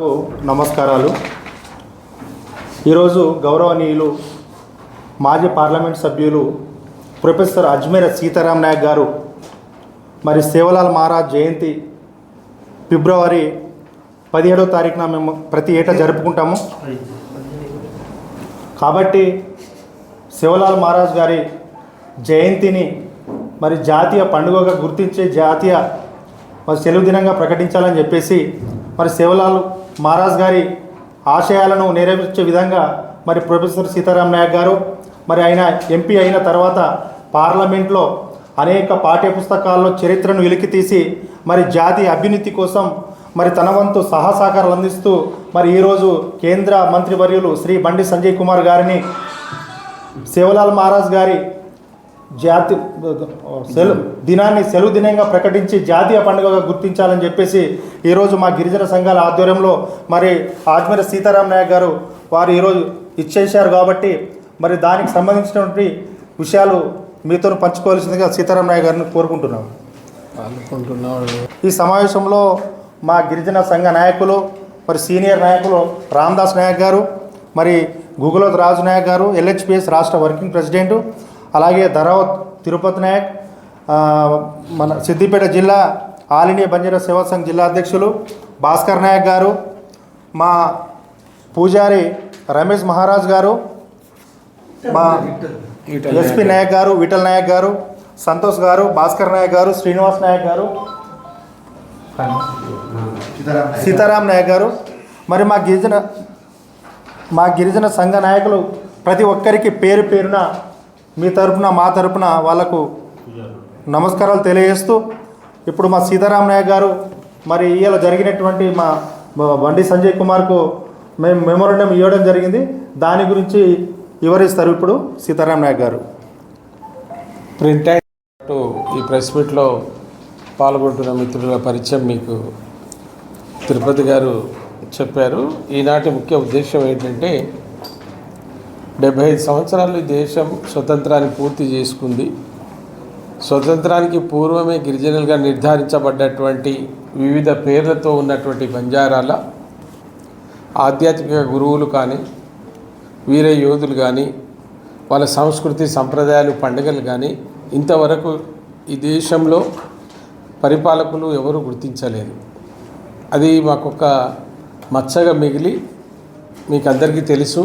నమస్కారాలు. ఈరోజు గౌరవనీయులు మాజీ పార్లమెంట్ సభ్యులు ప్రొఫెసర్ అజ్మీర్ సీతారాం నాయక్ గారు మరి సేవలాల్ మహారాజ్ జయంతి ఫిబ్రవరి పదిహేడో తారీఖున మేము ప్రతి ఏటా జరుపుకుంటాము. కాబట్టి శివలాల్ మహారాజ్ గారి జయంతిని మరి జాతీయ పండుగగా గుర్తించే జాతీయ మరి సెలవు దినంగా ప్రకటించాలని చెప్పేసి మరి శివలాల్ మహారాజ్ గారి ఆశయాలను నెరవేర్చే విధంగా మరి ప్రొఫెసర్ సీతారాం నాయక్ గారు మరి ఆయన ఎంపీ అయిన తర్వాత పార్లమెంట్లో అనేక పాఠ్య పుస్తకాల్లో చరిత్రను వెలికి తీసి మరి జాతీయ అభ్యున్నతి కోసం మరి తన వంతు సహసాకారాలు సహకారాలు అందిస్తూ మరి ఈరోజు కేంద్ర మంత్రివర్యులు శ్రీ బండి సంజయ్ కుమార్ గారిని శివలాల్ మహారాజ్ గారి జాతి సెలవు దినాన్ని సెలవు దినంగా ప్రకటించి జాతీయ పండుగగా గుర్తించాలని చెప్పేసి ఈరోజు మా గిరిజన సంఘాల ఆధ్వర్యంలో మరి ఆజ్మీర సీతారాం నాయక్ గారు వారు ఈరోజు ఇచ్చేశారు కాబట్టి మరి దానికి సంబంధించినటువంటి విషయాలు మీతో పంచుకోవాల్సిందిగా సీతారాం నాయక్ గారిని కోరుకుంటున్నాం. ఈ సమావేశంలో మా గిరిజన సంఘ నాయకులు మరి సీనియర్ నాయకులు రామ్దాస్ నాయక్ గారు మరి గుగులోత్ రాజు నాయక్ గారు ఎల్హెచ్పిఎస్ రాష్ట్ర వర్కింగ్ ప్రెసిడెంట్ అలాగే ధరావత్ తిరుపతి నాయక్ మన సిద్దిపేట జిల్లా ఆల్ ఇండియా బంజారా సేవా సంఘ్ జిల్లా అధ్యక్షులు భాస్కర్ నాయక్ గారు మా పూజారి రమేష్ మహారాజ్ గారు మా ఎస్పి నాయక్ గారు విఠల్ నాయక్ గారు సంతోష్ గారు భాస్కర్ నాయక్ గారు శ్రీనివాస్ నాయక్ గారు సీతారాం నాయక్ గారు మరి మా గిరిజన మా గిరిజన సంఘ నాయకులు ప్రతి ఒక్కరికి పేరు పేరున మీ తరపున మా తరపున వాళ్ళకు నమస్కారాలు తెలియజేస్తూ ఇప్పుడు మా సీతారాం నాయక్ గారు మరి ఇవాళ జరిగినటువంటి మా బండి సంజయ్ కుమార్కు మేము మెమోరండం ఇవ్వడం జరిగింది. దాని గురించి వివరిస్తారు ఇప్పుడు సీతారాం నాయక్ గారు. ప్రింట్ అయినట్టు ఈ ప్రెస్ మీట్లో పాల్గొంటున్న మిత్రుల పరిచయం మీకు తిరుపతి గారు చెప్పారు. ఈనాటి ముఖ్య ఉద్దేశం ఏంటంటే డెబ్భై ఐదు సంవత్సరాలు ఈ దేశం స్వతంత్రాన్ని పూర్తి చేసుకుంది. స్వతంత్రానికి పూర్వమే గిరిజనులుగా నిర్ధారించబడ్డటువంటి వివిధ పేర్లతో ఉన్నటువంటి బంజారాల ఆధ్యాత్మిక గురువులు కానీ వీర యోధులు కానీ వాళ్ళ సంస్కృతి సంప్రదాయాలు పండుగలు కానీ ఇంతవరకు ఈ దేశంలో పరిపాలకులు ఎవరు గుర్తించలేదు. అది మాకొక మచ్చగా మిగిలి మీకు అందరికీ తెలుసు.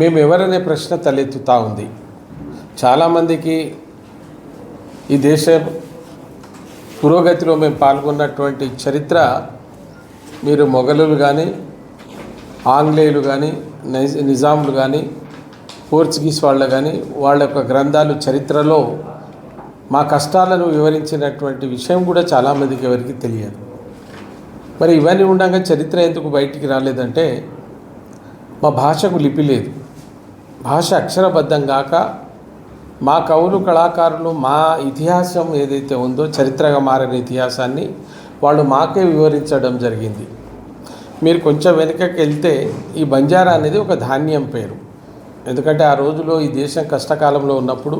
మేము ఎవరనే ప్రశ్న తలెత్తుతూ ఉంది. చాలామందికి ఈ దేశ పురోగతిలో మేము పాల్గొన్నటువంటి చరిత్ర మీరు మొఘలులు కానీ ఆంగ్లేయులు కానీ నిజాములు కానీ పోర్చుగీస్ వాళ్ళు కానీ వాళ్ళ యొక్క గ్రంథాలు చరిత్రలో మా కష్టాలను వివరించినటువంటి విషయం కూడా చాలామందికి ఎవరికి తెలియదు. మరి ఇవన్నీ ఉండగా చరిత్ర ఎందుకు బయటికి రాలేదంటే మా భాషకు లిపి లేదు. భాష అక్షరబద్ధం కాక మా కవులు కళాకారులు మా ఇతిహాసం ఏదైతే ఉందో చరిత్రగా మారిన ఇతిహాసాన్ని వాళ్ళు మాకే వివరించడం జరిగింది. మీరు కొంచెం వెనుకకి వెళ్తే ఈ బంజారా అనేది ఒక ధాన్యం పేరు. ఎందుకంటే ఆ రోజులో ఈ దేశం కష్టకాలంలో ఉన్నప్పుడు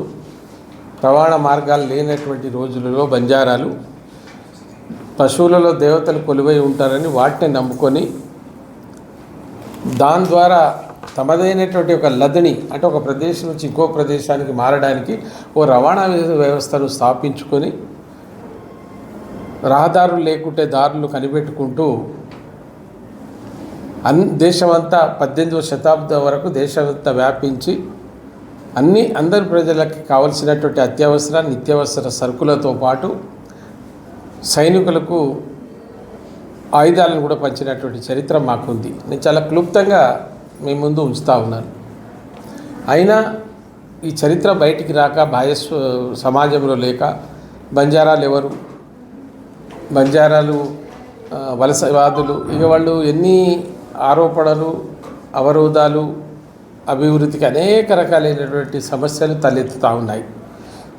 రవాణా మార్గాలు లేనటువంటి రోజులలో బంజారాలు పశువులలో దేవతలు కొలువై ఉంటారని వాటిని నమ్ముకొని దాని ద్వారా తమదైనటువంటి ఒక లదిని అంటే ఒక ప్రదేశం నుంచి ఇంకో ప్రదేశానికి మారడానికి ఓ రవాణా వ్యవస్థను స్థాపించుకొని రహదారులు లేకుంటే దారులు కనిపెట్టుకుంటూ అన్ దేశమంతా పద్దెనిమిదవ శతాబ్దం వరకు దేశమంతా వ్యాపించి అన్ని అందరి ప్రజలకి కావలసినటువంటి అత్యవసర నిత్యావసర సరుకులతో పాటు సైనికులకు ఆయుధాలను కూడా పంచినటువంటి చరిత్ర మాకుంది. నేను చాలా క్లుప్తంగా మీ ముందు ఉంచుతా ఉన్నాను అయినా ఈ చరిత్ర బయటికి రాక బాయస్వ సమాజంలో లేక బంజారాలు ఎవరు? బంజారాలు వలసవాదులు ఇక వాళ్ళు ఎన్ని ఆరోపణలు అవరోధాలు అభివృద్ధికి అనేక రకాలైనటువంటి సమస్యలు తలెత్తుతూ ఉన్నాయి.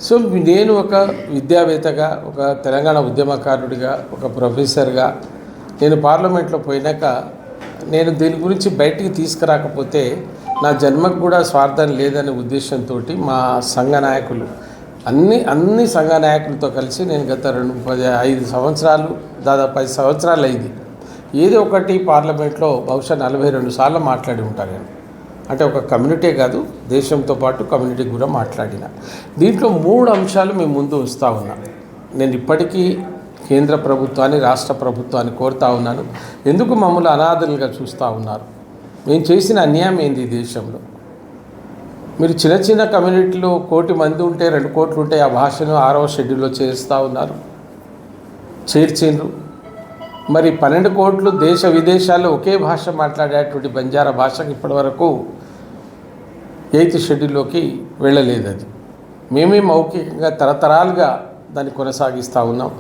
సో నేను ఒక విద్యావేత్తగా ఒక తెలంగాణ ఉద్యమకారుడిగా ఒక ప్రొఫెసర్గా నేను పార్లమెంట్లో పోయినాక నేను దీని గురించి బయటికి తీసుకురాకపోతే నా జన్మకు కూడా స్వార్థం లేదనే ఉద్దేశంతో మా సంఘ నాయకులు అన్ని అన్ని సంఘ నాయకులతో కలిసి నేను గత రెండు పది ఐదు సంవత్సరాలు దాదాపు పది సంవత్సరాలు అయింది. ఏదో ఒకటి పార్లమెంట్లో బహుశా నలభై రెండు సార్లు మాట్లాడి ఉంటాను నేను. అంటే ఒక కమ్యూనిటీ కాదు దేశంతో పాటు కమ్యూనిటీ కూడా మాట్లాడిన. దీంట్లో మూడు అంశాలు మేము ముందు వస్తూ ఉన్నాం. నేను ఇప్పటికీ కేంద్ర ప్రభుత్వాన్ని రాష్ట్ర ప్రభుత్వాన్ని కోరుతా ఉన్నాను. ఎందుకు మమ్మల్ని అనాథలుగా చూస్తూ ఉన్నారు? మేము చేసిన అన్యాయం ఏంది ఈ దేశంలో? మీరు చిన్న చిన్న కమ్యూనిటీలో కోటి మంది ఉంటే రెండు కోట్లు ఉంటే ఆ భాషను ఆరవ షెడ్యూల్లో చేరుస్తూ ఉన్నారు. చేర్చిండ్రు మరి పన్నెండు కోట్లు దేశ విదేశాల్లో ఒకే భాష మాట్లాడేటువంటి బంజారా భాషకు ఇప్పటివరకు ఎయిత్ షెడ్యూల్లోకి వెళ్ళలేదు అది మేమే మౌఖికంగా తరతరాలుగా దాన్ని కొనసాగిస్తూ ఉన్నాం.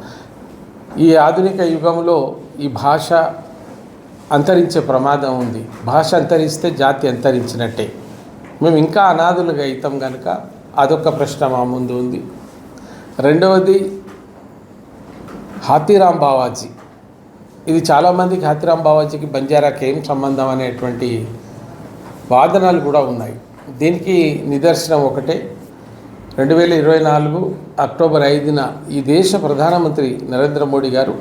ఈ ఆధునిక యుగంలో ఈ భాష అంతరించే ప్రమాదం ఉంది. భాష అంతరిస్తే జాతి అంతరించినట్టే. మేము ఇంకా అనాథులుగా అవుతాం కనుక అదొక ప్రశ్న మా ముందు ఉంది. రెండవది హాతీరామ్ బావాజీ. ఇది చాలామందికి హాతీరామ్ బావాజీకి బంజారాకి ఏం సంబంధం అనేటువంటి వాదనలు కూడా ఉన్నాయి. దీనికి నిదర్శనం ఒకటే. రెండు వేల ఇరవై నాలుగు అక్టోబర్ ఐదున ఈ దేశ ప్రధానమంత్రి నరేంద్ర మోడీ గారు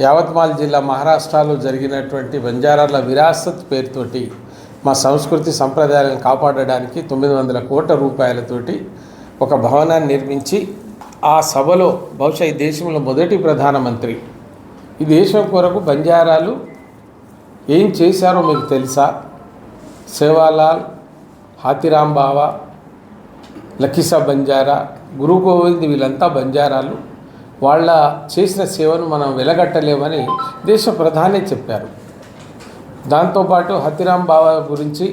యావత్మాల్ జిల్లా మహారాష్ట్రలో జరిగినటువంటి బంజారాల విరాసత్ పేరుతోటి మా సంస్కృతి సంప్రదాయాలను కాపాడడానికి తొమ్మిది వందల కోట్ల రూపాయలతోటి ఒక భవనాన్ని నిర్మించి ఆ సభలో బహుశా ఈ దేశంలో మొదటి ప్రధానమంత్రి. ఈ దేశం కొరకు బంజారాలు ఏం చేశారో మీకు తెలుసా? సేవాలాల్ హాతిరాం బావా లక్కీసా బంజారా గురు గోవింద్ వీళ్ళంతా బంజారాలు. వాళ్ళ చేసిన సేవను మనం వెలగట్టలేమని దేశ ప్రధాని చెప్పారు. దాంతోపాటు హతిరాం బాబా గురించి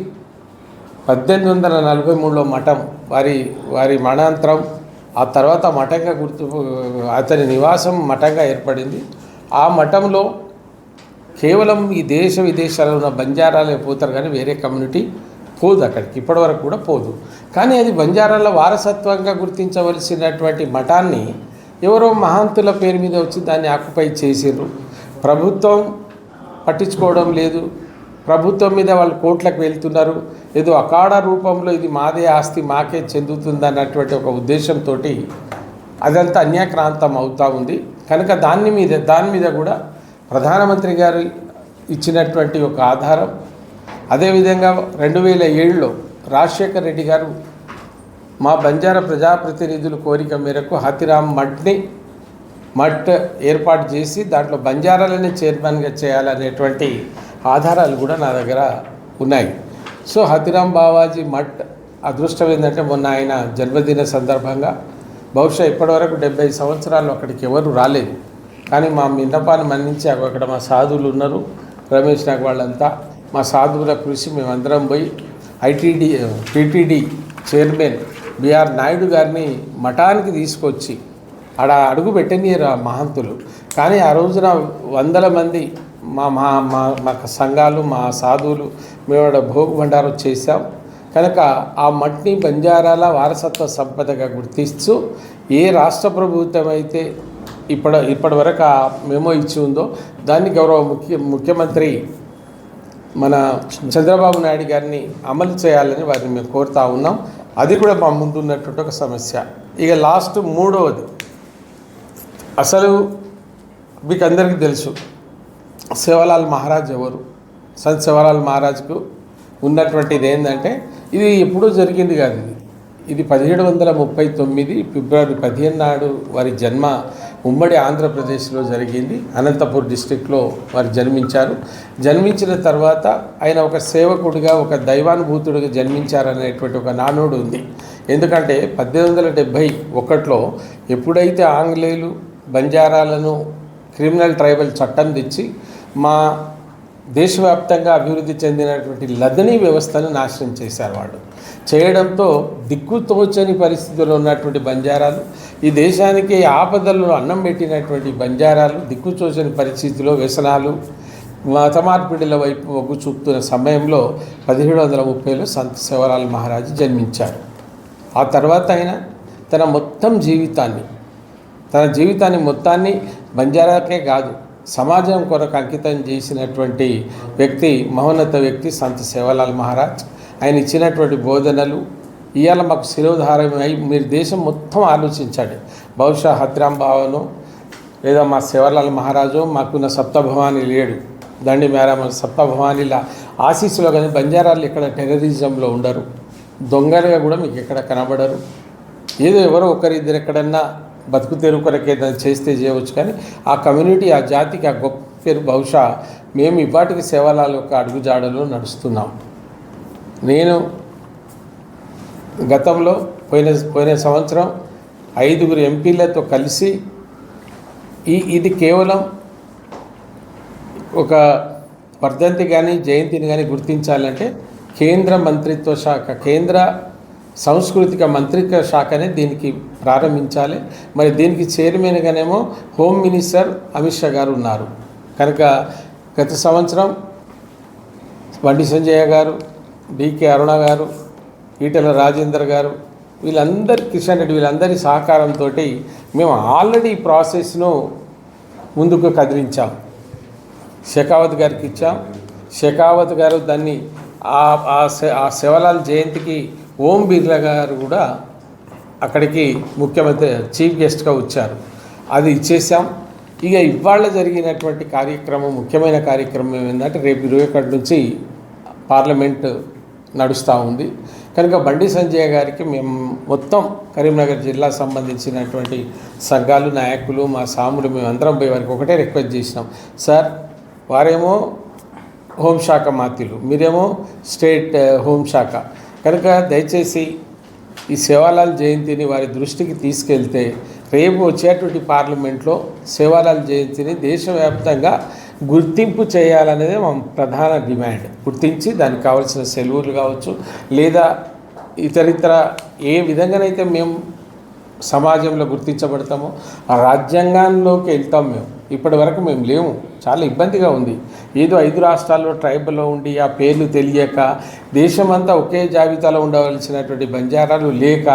పద్దెనిమిది వందల నలభై మూడులో మఠం వారి వారి మరణాంతరం ఆ తర్వాత మఠంగా గుర్తు అతని నివాసం మఠంగా ఏర్పడింది. ఆ మఠంలో కేవలం ఈ దేశ విదేశాల్లో ఉన్న బంజారాలే పోతారు కానీ వేరే కమ్యూనిటీ పోదు అక్కడికి ఇప్పటివరకు కూడా పోదు. కానీ అది బంజారాల వారసత్వంగా గుర్తించవలసినటువంటి మఠాన్ని ఎవరో మహాంతుల పేరు మీద వచ్చి దాన్ని ఆక్యుపై చేసిర్రు. ప్రభుత్వం పట్టించుకోవడం లేదు. ప్రభుత్వం మీద వాళ్ళు కోట్లకు వెళ్తున్నారు. ఏదో అకాడ రూపంలో ఇది మాదే ఆస్తి మాకే చెందుతుంది అన్నటువంటి ఒక ఉద్దేశంతో అదంతా అన్యాక్రాంతం అవుతూ ఉంది. కనుక దాని మీద దాని మీద కూడా ప్రధానమంత్రి గారు ఇచ్చినటువంటి ఒక ఆధారం అదేవిధంగా రెండు వేల ఏడులో రాజశేఖర్ రెడ్డి గారు మా బంజారా ప్రజాప్రతినిధుల కోరిక మేరకు హతిరామ్ మఠ్ని మట్ ఏర్పాటు చేసి దాంట్లో బంజారాలని చైర్మన్గా చేయాలనేటువంటి ఆధారాలు కూడా నా దగ్గర ఉన్నాయి. సో హతిరామ్ బావాజీ మఠ్ అదృష్టం ఏంటంటే మొన్న ఆయన జన్మదిన సందర్భంగా బహుశా ఇప్పటివరకు డెబ్బై సంవత్సరాలు అక్కడికి ఎవరు రాలేదు. కానీ మా మిన్నపాన్ని మన్నించి అక్కడ మా సాధువులు ఉన్నారు. రమేష్ నాకు వాళ్ళంతా మా సాధువుల కృషి మేమందరం పోయి ITD TTD chairman BR Naidu గారిని మఠానికి తీసుకొచ్చి ఆడ అడుగు పెట్టనియరు ఆ మహంతులు. కానీ ఆ రోజున వందల మంది మా మా మా మా సంఘాలు మా సాధువులు మేము ఆడ భోగ భండారం చేశాం. కనుక ఆ మట్టిని బంజారాల వారసత్వ సంపదగా గుర్తిస్తూ ఏ రాష్ట్ర ప్రభుత్వం అయితే ఇప్పటి ఇప్పటి వరకు ఆ మెమో ఇచ్చి ఉందో దాన్ని గౌరవ ముఖ్య ముఖ్యమంత్రి మన చంద్రబాబు నాయుడు గారిని అమలు చేయాలని వారిని మేము కోరుతా ఉన్నాం. అది కూడా మా ముందున్నటువంటి ఒక సమస్య. ఇక లాస్ట్ మూడవది. అసలు మీకు అందరికీ తెలుసు శివలాల్ మహారాజ్ ఎవరు? సంత్ శివలాల్ మహారాజ్కు ఉన్నటువంటిది ఏంటంటే ఇది ఎప్పుడూ జరిగింది కాదు ఇది. ఇది పదిహేడు వందల ముప్పై తొమ్మిది ఫిబ్రవరి పదిహేను నాడు వారి జన్మ. ఉమ్మడి ఆంధ్రప్రదేశ్లో జరిగింది. అనంతపూర్ డిస్టిక్లో వారు జన్మించారు. జన్మించిన తర్వాత ఆయన ఒక సేవకుడిగా ఒక దైవానుభూతుడిగా జన్మించారనేటువంటి ఒక నానుడు ఉంది. ఎందుకంటే పద్దెనిమిది వందల డెబ్భై ఒకటిలో ఎప్పుడైతే ఆంగ్లేయులు బంజారాలను క్రిమినల్ ట్రైబల్ చట్టం తెచ్చి మా దేశవ్యాప్తంగా అభివృద్ధి చెందినటువంటి లదనీ వ్యవస్థను నాశనం చేశారు వాళ్ళు చేయడంతో దిక్కుతోచని పరిస్థితుల్లో ఉన్నటువంటి బంజారాలు ఈ దేశానికి ఆపదల్లో అన్నం పెట్టినటువంటి బంజారాలు దిక్కుతోచని పరిస్థితిలో వ్యసనాలు మత మార్పిడిల వైపు మొగ్గు చూపుతున్న సమయంలో పదిహేడు వందల ముప్పైలో సంత్ శివరాల మహారాజు జన్మించారు ఆ తర్వాత ఆయన తన మొత్తం జీవితాన్ని తన జీవితాన్ని మొత్తాన్ని బంజారాకే కాదు సమాజం కొరకు అంకితం చేసినటువంటి వ్యక్తి మహోన్నత వ్యక్తి సంత సేవలాల్ మహారాజ్. ఆయన ఇచ్చినటువంటి బోధనలు ఇవాళ మాకు శిరోధారమై మీరు దేశం మొత్తం ఆలోచించండి. బహుశా హత్రాం బావను లేదా మా శివలాల్ మహారాజు మాకున్న సప్తభవాని లేడు. దండి మేరామ సప్తభవానిల ఆశీస్సులో కానీ బంజారాలు ఇక్కడ టెర్రరిజంలో ఉండరు. దొంగలుగా కూడా మీకు ఎక్కడ కనబడరు. ఏదో ఎవరో ఒకరిద్దరు ఎక్కడన్నా బతుకు తెరువు కొరకు ఏదైనా చేస్తే చేయవచ్చు కానీ ఆ కమ్యూనిటీ ఆ జాతికి ఆ గొప్ప పేరు బహుశా మేము ఇవాటికి సేవలాల యొక్క అడుగుజాడలో నడుస్తున్నాం. నేను గతంలో పోయిన పోయిన సంవత్సరం ఐదుగురు ఎంపీలతో కలిసి ఈ ఇది కేవలం ఒక వర్ధంతి కానీ జయంతిని కానీ గుర్తించాలంటే కేంద్ర మంత్రిత్వ శాఖ కేంద్ర సాంస్కృతిక మంత్రిత్వ శాఖనే దీనికి ప్రారంభించాలి. మరి దీనికి చైర్మన్గానేమో హోమ్ మినిస్టర్ అమిత్ షా గారు ఉన్నారు. కనుక గత సంవత్సరం బండి సంజయ్ గారు డికే అరుణ గారు ఈటెల రాజేందర్ గారు వీళ్ళందరి కిషన్ రెడ్డి వీళ్ళందరి సహకారంతో మేము ఆల్రెడీ ఈ ప్రాసెస్ను ముందుకు కదిలించాం. షెకావత్ గారికి ఇచ్చాం. షెకావత్ గారు దాన్ని ఆ శ- ఆ శివలాల్ జయంతికి ఓం బిర్లా గారు కూడా అక్కడికి ముఖ్యమంత్రి చీఫ్ గెస్ట్గా వచ్చారు. అది ఇచ్చేసాం. ఇక ఇవాళ జరిగినటువంటి కార్యక్రమం ముఖ్యమైన కార్యక్రమం ఏంటంటే రేపు ఇరవై ఒకటి నుంచి పార్లమెంటు నడుస్తూ ఉంది. కనుక బండి సంజయ్ గారికి మేము మొత్తం కరీంనగర్ జిల్లా సంబంధించినటువంటి సంఘాలు నాయకులు మా సాములు మేము అందరం వారికి ఒకటే రిక్వెస్ట్ చేసినాం. సార్ వారేమో హోంశాఖ మాతిలు మీరేమో స్టేట్ హోంశాఖ కనుక దయచేసి ఈ సేవాలాల్ జయంతిని వారి దృష్టికి తీసుకెళ్తే రేపు వచ్చేటువంటి పార్లమెంట్లో సేవాలాల్ జయంతిని దేశవ్యాప్తంగా గుర్తింపు చేయాలనేదే మా ప్రధాన డిమాండ్. గుర్తించి దానికి కావాల్సిన సెలవులు కావచ్చు లేదా ఇతరితర ఏ విధంగానైతే మేము సమాజంలో గుర్తించబడతామో ఆ రాజ్యాంగంలోకి వెళ్తాం మేము. ఇప్పటి వరకు మేము లేము. చాలా ఇబ్బందిగా ఉంది. ఏదో ఐదు రాష్ట్రాల్లో ట్రైబల్లో ఉండి ఆ పేర్లు తెలియక దేశమంతా ఒకే జాబితాలో ఉండవలసినటువంటి బంజారాలు లేక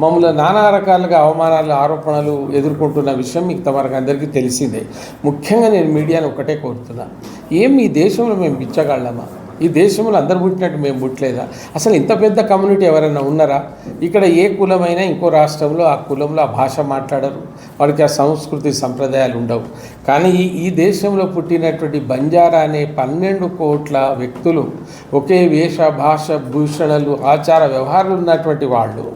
మమ్మల్ని నానా రకాలుగా అవమానాలు ఆరోపణలు ఎదుర్కొంటున్న విషయం మీకు తమరికి అందరికీ తెలిసిందే. ముఖ్యంగా నేను మీడియాను ఒకటే కోరుతున్నా. ఏం ఈ దేశంలో మేము బిచ్చగాళ్ళమా? ఈ దేశంలో అందరు పుట్టినట్టు మేము పుట్టలేదా? అసలు ఇంత పెద్ద కమ్యూనిటీ ఎవరైనా ఉన్నారా? ఇక్కడ ఏ కులమైనా ఇంకో రాష్ట్రంలో ఆ కులంలో ఆ భాష మాట్లాడరు. వాడికి ఆ సంస్కృతి సంప్రదాయాలు ఉండవు. కానీ ఈ ఈ దేశంలో పుట్టినటువంటి బంజారా అనే పన్నెండు కోట్ల వ్యక్తులు ఒకే వేష భాష భూషణలు ఆచార వ్యవహారాలు ఉన్నటువంటి వాళ్ళు.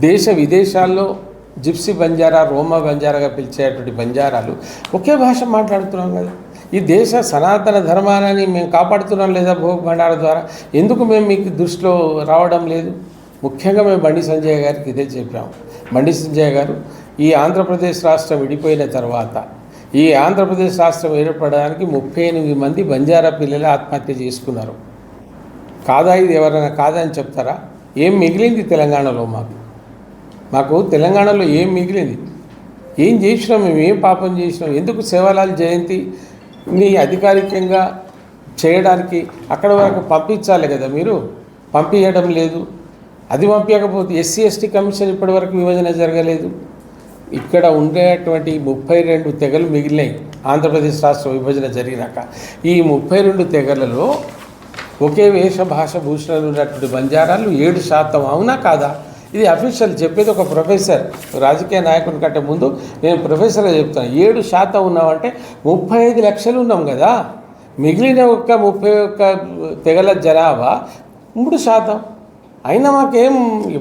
దేశ విదేశాల్లో జిప్సీ బంజారా రోమా బంజారాగా పిలిచేటువంటి బంజారాలు ఒకే భాష మాట్లాడుతున్నాం కదా. ఈ దేశ సనాతన ధర్మాన్ని మేము కాపాడుతున్నాం లేదా భోగ్ ద్వారా? ఎందుకు మేము మీకు దృష్టిలో రావడం లేదు? ముఖ్యంగా మేము బండి సంజయ్ గారికి ఇదే చెప్పాము బండి సంజయ్ గారు ఈ ఆంధ్రప్రదేశ్ రాష్ట్రం విడిపోయిన తర్వాత ఈ ఆంధ్రప్రదేశ్ రాష్ట్రం ఏర్పడడానికి ముప్పై ఎనిమిది మంది బంజారా పిల్లలు ఆత్మహత్య చేసుకున్నారు. కాదా ఇది ఎవరైనా కాదా అని చెప్తారా? ఏం మిగిలింది తెలంగాణలో మాకు? మాకు తెలంగాణలో ఏం మిగిలింది? ఏం చేసినాం? మేము ఏం పాపం చేసినాం? ఎందుకు సేవలాల్ జయంతి మీ అధికారికంగా చేయడానికి అక్కడ వరకు పంపించాలి కదా మీరు? పంపించడం లేదు. అది పంపించకపోతే ఎస్సీ ఎస్టీ కమిషన్ ఇప్పటివరకు విభజన జరగలేదు. ఇక్కడ ఉండేటువంటి ముప్పై రెండు తెగలు మిగిలినాయి. ఆంధ్రప్రదేశ్ రాష్ట్ర విభజన జరిగినాక ఈ ముప్పై రెండు తెగలలో ఒకే వేష భాష భూషణాలు ఉన్నటువంటి బంజారాలు ఏడు శాతం అవునా కాదా? ఇది అఫీషియల్ చెప్పేది ఒక ప్రొఫెసర్. రాజకీయ నాయకుని కంటే ముందు నేను ప్రొఫెసర్గా చెప్తాను. ఏడు శాతం ఉన్నామంటే ముప్పై ఐదు లక్షలు ఉన్నాం కదా. మిగిలిన ఒక్క ముప్పై ఒక్క తెగల జనాభా మూడు శాతం. అయినా మాకేం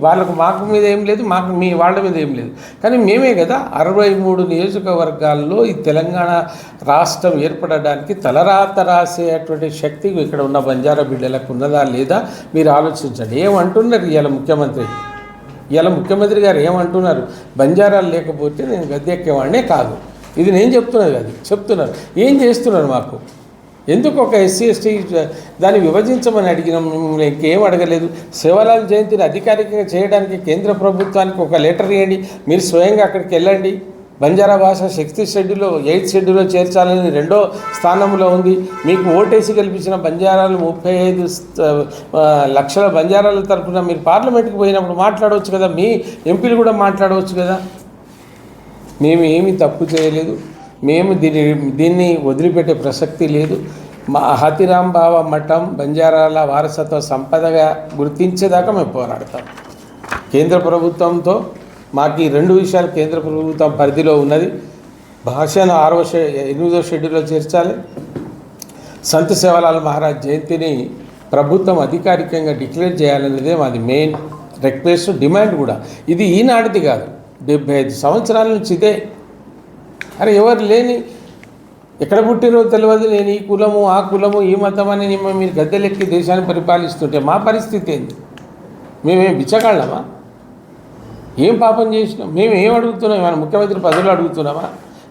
వాళ్ళకు మాకు మీద ఏం లేదు మాకు మీ వాళ్ళ మీద ఏం లేదు. కానీ మేమే కదా అరవై మూడు నియోజకవర్గాల్లో ఈ తెలంగాణ రాష్ట్రం ఏర్పడడానికి తలరాత రాసేటువంటి శక్తి ఇక్కడ ఉన్న బంజారా బిడ్డలకు ఉన్నదా లేదా మీరు ఆలోచించండి. ఏమంటున్నారు ఇవాళ ముఖ్యమంత్రి? ఇలా ముఖ్యమంత్రి గారు ఏమంటున్నారు? బంజారాలు లేకపోతే నేను గద్దెక్కేవాడినే కాదు. ఇది నేను చెప్తున్నది అది చెప్తున్నారు. ఏం చేస్తున్నారు మాకు? ఎందుకు ఒక ఎస్సీ ఎస్టీ దాన్ని విభజించమని అడిగినాం? మిమ్మల్ని ఇంకేం అడగలేదు. శివలాల్ జయంతిని అధికారికంగా చేయడానికి కేంద్ర ప్రభుత్వానికి ఒక లెటర్ ఇవ్వండి మీరు స్వయంగా అక్కడికి వెళ్ళండి. బంజారా భాష శక్తి షెడ్యూల్లో ఎయిత్ షెడ్యూల్లో చేర్చాలని రెండో స్థానంలో ఉంది. మీకు ఓటేసి కల్పించిన బంజారాలు ముప్పై ఐదు లక్షల బంజారాల తరఫున మీరు పార్లమెంట్కి పోయినప్పుడు మాట్లాడవచ్చు కదా? మీ ఎంపీలు కూడా మాట్లాడవచ్చు కదా? మేము ఏమీ తప్పు చేయలేదు. మేము దీన్ని దీన్ని వదిలిపెట్టే ప్రసక్తి లేదు. మా హతిరాం బావ మఠం బంజారాల వారసత్వ సంపదగా గుర్తించేదాకా మేము పోరాడతాం. కేంద్ర ప్రభుత్వంతో మాకు ఈ రెండు విషయాలు కేంద్ర ప్రభుత్వం పరిధిలో ఉన్నది. భాషను ఆరో షె ఎనిమిదో షెడ్యూల్లో చేర్చాలి. సంత్ సేవలాల్ మహారాజ్ జయంతిని ప్రభుత్వం అధికారికంగా డిక్లేర్ చేయాలనేదే మాది మెయిన్ రిక్వెస్ట్ డిమాండ్ కూడా. ఇది ఈనాటిది కాదు. డెబ్బై ఐదు సంవత్సరాల నుంచి ఇదే. అరే ఎవరు లేని ఎక్కడ పుట్టినో తెలియదు నేను ఈ కులము ఆ కులము ఈ మతం అని మీరు గద్దెలెక్కి దేశాన్ని పరిపాలిస్తుంటే మా పరిస్థితి ఏంది? మేమేం బిచ్చగాళ్ళమా? ఏం పాపం చేసినాం మేము ఏం అడుగుతున్నాం? ఏమైనా ముఖ్యమంత్రి పదవులు అడుగుతున్నామా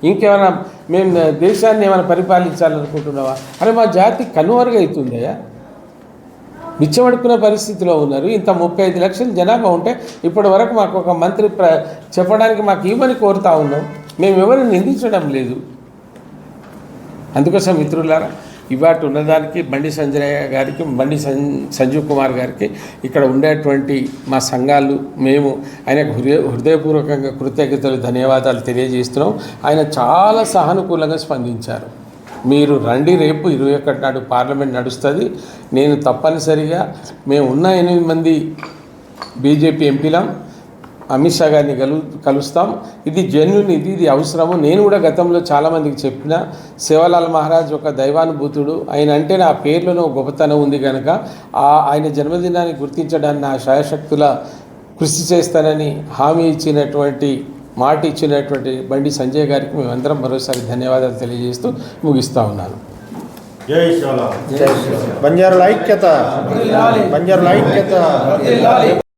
ఇంకేమైనా మేము దేశాన్ని ఏమైనా పరిపాలించాలనుకుంటున్నావా? అరే మా జాతి కనుమరుగవుతుందయ్యా బిచ్చమడుకునే పరిస్థితిలో ఉన్నారు. ఇంత ముప్పై ఐదు లక్షల జనాభా ఉంటే ఇప్పటి వరకు మాకు ఒక మంత్రి ప్ర చెప్పడానికి మాకు ఇవ్వని కోరుతా ఉన్నాం. మేము ఎవరిని నిందించడం లేదు. అందుకోసం మిత్రులారా ఇవాటి ఉన్నదానికి బండి సంజయ్ గారికి బండి సం సంజీవ్ కుమార్ గారికి ఇక్కడ ఉండేటువంటి మా సంఘాలు మేము ఆయనకు హృదయ హృదయపూర్వకంగా కృతజ్ఞతలు ధన్యవాదాలు తెలియజేస్తున్నాం. ఆయన చాలా సహానుకూలంగా స్పందించారు. మీరు రండి రేపు ఇరవై ఒకటి నాడు పార్లమెంట్ నడుస్తుంది. నేను తప్పనిసరిగా మేము ఉన్న ఎనిమిది మంది బీజేపీ ఎంపీలం అమిత్ షా గారిని కలు కలుస్తాం. ఇది జెన్యున్ ఇది ఇది అవసరము. నేను కూడా గతంలో చాలామందికి చెప్పిన సేవలాల్ మహారాజ్ ఒక దైవానుభూతుడు. ఆయన అంటే నా పేర్లోనూ ఒక గొప్పతనం ఉంది కనుక ఆ ఆయన జన్మదినాన్ని గుర్తించడానికి నా శాయశక్తుల కృషి చేస్తానని హామీ ఇచ్చినటువంటి మాట ఇచ్చినటువంటి బండి సంజయ్ గారికి మేమందరం మరోసారి ధన్యవాదాలు తెలియజేస్తూ ముగిస్తా ఉన్నాను. బంజారుల ఐక్యత. బంజారుల ఐక్యత.